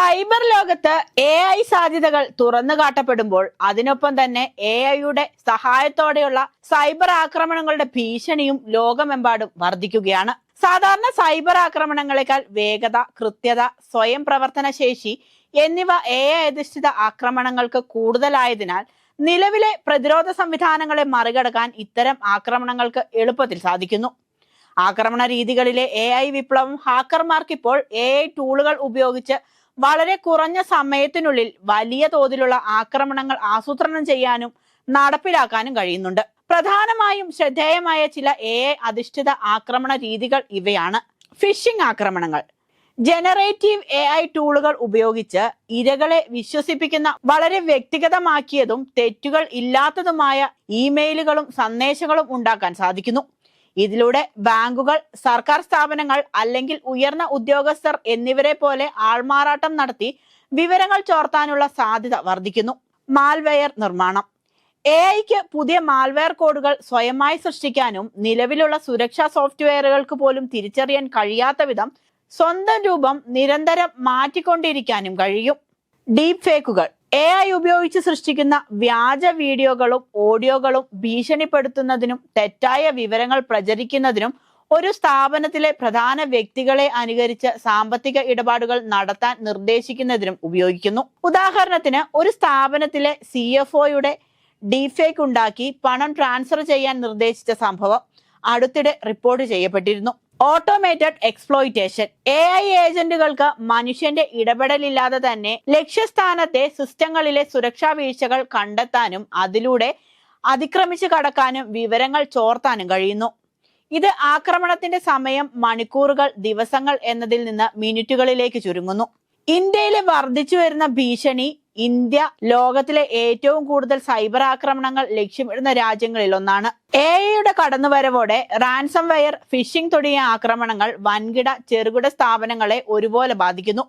Cyber ലോകത്ത് A I സാധ്യതകൾ തുറന്നു കാട്ടപ്പെടുമ്പോൾ അതിനൊപ്പം തന്നെ എ ഐയുടെ സഹായത്തോടെയുള്ള സൈബർ ആക്രമണങ്ങളുടെ ഭീഷണിയും ലോകമെമ്പാടും വർദ്ധിക്കുകയാണ്. സാധാരണ സൈബർ ആക്രമണങ്ങളെക്കാൾ വേഗത കൃത്യത സ്വയം പ്രവർത്തന ശേഷി എന്നിവ എ ഐ അധിഷ്ഠിത ആക്രമണങ്ങൾക്ക് കൂടുതലായതിനാൽ നിലവിലെ പ്രതിരോധ സംവിധാനങ്ങളെ മറികടക്കാൻ ഇത്തരം ആക്രമണങ്ങൾക്ക് എളുപ്പത്തിൽ സാധിക്കുന്നു. ആക്രമണ രീതികളിലെ എ ഐ വിപ്ലവം ഹാക്കർമാർക്ക് ഇപ്പോൾ എ ഐ ടൂളുകൾ ഉപയോഗിച്ച് വളരെ കുറഞ്ഞ സമയത്തിനുള്ളിൽ വലിയ തോതിലുള്ള ആക്രമണങ്ങൾ ആസൂത്രണം ചെയ്യാനും നടപ്പിലാക്കാനും കഴിയുന്നുണ്ട്. പ്രധാനമായും ശ്രദ്ധേയമായ ചില എ അധിഷ്ഠിത ആക്രമണ രീതികൾ ഇവയാണ്. ഫിഷിംഗ് ആക്രമണങ്ങൾ. ജനറേറ്റീവ് എ ഐ ടൂളുകൾ ഉപയോഗിച്ച് ഇരകളെ വിശ്വസിപ്പിക്കുന്ന വളരെ വ്യക്തിഗതമാക്കിയതും തെറ്റുകൾ ഇല്ലാത്തതുമായ ഇമെയിലുകളും സന്ദേശങ്ങളും ഉണ്ടാക്കാൻ സാധിക്കുന്നു. ഇതിലൂടെ ബാങ്കുകൾ സർക്കാർ സ്ഥാപനങ്ങൾ അല്ലെങ്കിൽ ഉയർന്ന ഉദ്യോഗസ്ഥർ എന്നിവരെ പോലെ ആൾമാറാട്ടം നടത്തി വിവരങ്ങൾ ചോർത്താനുള്ള സാധ്യത വർദ്ധിക്കുന്നു. മാൽവെയർ നിർമ്മാണം. എ ഐക്ക് പുതിയ മാൽവെയർ കോഡുകൾ സ്വയമായി സൃഷ്ടിക്കാനും നിലവിലുള്ള സുരക്ഷാ സോഫ്റ്റ്വെയറുകൾക്ക് പോലും തിരിച്ചറിയാൻ കഴിയാത്ത വിധം സ്വന്തം രൂപം നിരന്തരം മാറ്റിക്കൊണ്ടിരിക്കാനും കഴിയും. ഡീപ് ഫേക്കുകൾ. എ ഐ ഉപയോഗിച്ച് സൃഷ്ടിക്കുന്ന വ്യാജ വീഡിയോകളും ഓഡിയോകളും ഭീഷണിപ്പെടുത്തുന്നതിനും തെറ്റായ വിവരങ്ങൾ പ്രചരിക്കുന്നതിനും ഒരു സ്ഥാപനത്തിലെ പ്രധാന വ്യക്തികളെ അനുകരിച്ച് സാമ്പത്തിക ഇടപാടുകൾ നടത്താൻ നിർദ്ദേശിക്കുന്നതിനും ഉപയോഗിക്കുന്നു. ഉദാഹരണത്തിന് ഒരു സ്ഥാപനത്തിലെ സി എഫ് ഒയുടെ ഡിഫേക്ക് ഉണ്ടാക്കി പണം ട്രാൻസ്ഫർ ചെയ്യാൻ നിർദ്ദേശിച്ച സംഭവം അടുത്തിടെ റിപ്പോർട്ട് ചെയ്യപ്പെട്ടിരുന്നു. ഓട്ടോമേറ്റഡ് എക്സ്പ്ലോയിറ്റേഷൻ എ ഐ ഏജന്റുകൾക്ക് മനുഷ്യന്റെ ഇടപെടലില്ലാതെ തന്നെ ലക്ഷ്യസ്ഥാനത്തെ സിസ്റ്റങ്ങളിലെ സുരക്ഷാ വീഴ്ചകൾ കണ്ടെത്താനും അതിലൂടെ അതിക്രമിച്ചു കടക്കാനും വിവരങ്ങൾ ചോർത്താനും കഴിയുന്നു. ഇത് ആക്രമണത്തിന്റെ സമയം മണിക്കൂറുകൾ ദിവസങ്ങൾ എന്നതിൽ നിന്ന് മിനിറ്റുകളിലേക്ക് ചുരുങ്ങുന്നു. ഇന്ത്യയിലെ വർദ്ധിച്ചു വരുന്ന ഭീഷണി ഇന്ത്യ ലോകത്തിലെ ഏറ്റവും കൂടുതൽ സൈബർ ആക്രമണങ്ങൾ ലക്ഷ്യമിടുന്ന രാജ്യങ്ങളിൽ ഒന്നാണ്. എ ഐയുടെ കടന്നുവരവോടെ റാൻസം വെയർ ഫിഷിംഗ് തുടങ്ങിയ ആക്രമണങ്ങൾ വൻകിട ചെറുകിട സ്ഥാപനങ്ങളെ ഒരുപോലെ ബാധിക്കുന്നു.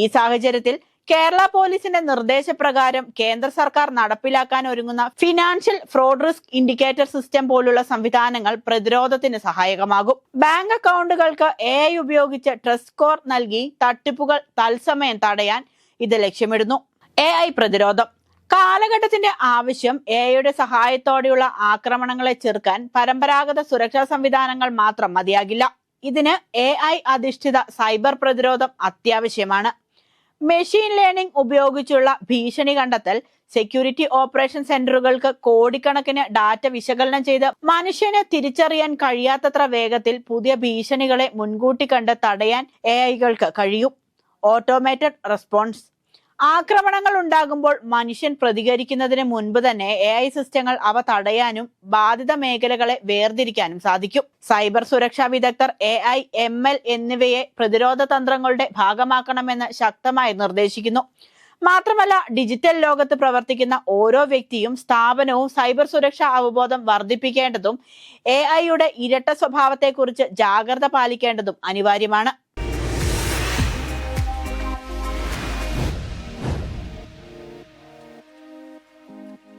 ഈ സാഹചര്യത്തിൽ കേരള പോലീസിന്റെ നിർദ്ദേശപ്രകാരം കേന്ദ്ര സർക്കാർ നടപ്പിലാക്കാൻ ഒരുങ്ങുന്ന financial fraud risk indicator system പോലുള്ള സംവിധാനങ്ങൾ പ്രതിരോധത്തിന് സഹായകമാകും. ബാങ്ക് അക്കൗണ്ടുകൾക്ക് എ ഉപയോഗിച്ച് ട്രസ്റ്റ് സ്കോർ നൽകി തട്ടിപ്പുകൾ തത്സമയം തടയാൻ ഇത് ലക്ഷ്യമിടുന്നു. എ ഐ പ്രതിരോധം. കാലഘട്ടത്തിന്റെ ആവശ്യം എ ഐയുടെ സഹായത്തോടെയുള്ള ആക്രമണങ്ങളെ ചെറുക്കാൻ പരമ്പരാഗത സുരക്ഷാ സംവിധാനങ്ങൾ മാത്രം മതിയാകില്ല. ഇതിന് എ ഐ അധിഷ്ഠിത സൈബർ പ്രതിരോധം അത്യാവശ്യമാണ്. മെഷീൻ ലേണിംഗ് ഉപയോഗിച്ചുള്ള ഭീഷണി കണ്ടെത്തൽ സെക്യൂരിറ്റി ഓപ്പറേഷൻ സെന്ററുകൾക്ക് കോടിക്കണക്കിന് ഡാറ്റ വിശകലനം ചെയ്ത് മനുഷ്യനെ തിരിച്ചറിയാൻ കഴിയാത്തത്ര വേഗത്തിൽ പുതിയ ഭീഷണികളെ മുൻകൂട്ടി കണ്ട് തടയാൻ എ ഐകൾക്ക് കഴിയും. ഓട്ടോമേറ്റഡ് റെസ്പോൺസ് ആക്രമണങ്ങൾ ഉണ്ടാകുമ്പോൾ മനുഷ്യൻ പ്രതികരിക്കുന്നതിന് മുൻപ് തന്നെ എ ഐ സിസ്റ്റങ്ങൾ അവ തടയാനും ബാധിത മേഖലകളെ വേർതിരിക്കാനും സാധിക്കും. സൈബർ സുരക്ഷാ വിദഗ്ധർ എ ഐ എം എൽ എന്നിവയെ പ്രതിരോധ തന്ത്രങ്ങളുടെ ഭാഗമാക്കണമെന്ന് ശക്തമായി നിർദ്ദേശിക്കുന്നു. മാത്രമല്ല ഡിജിറ്റൽ ലോകത്ത് പ്രവർത്തിക്കുന്ന ഓരോ വ്യക്തിയും സ്ഥാപനവും സൈബർ സുരക്ഷാ അവബോധം വർദ്ധിപ്പിക്കേണ്ടതും എ ഐയുടെ ഇരട്ട സ്വഭാവത്തെക്കുറിച്ച് ജാഗ്രത പാലിക്കേണ്ടതും അനിവാര്യമാണ്.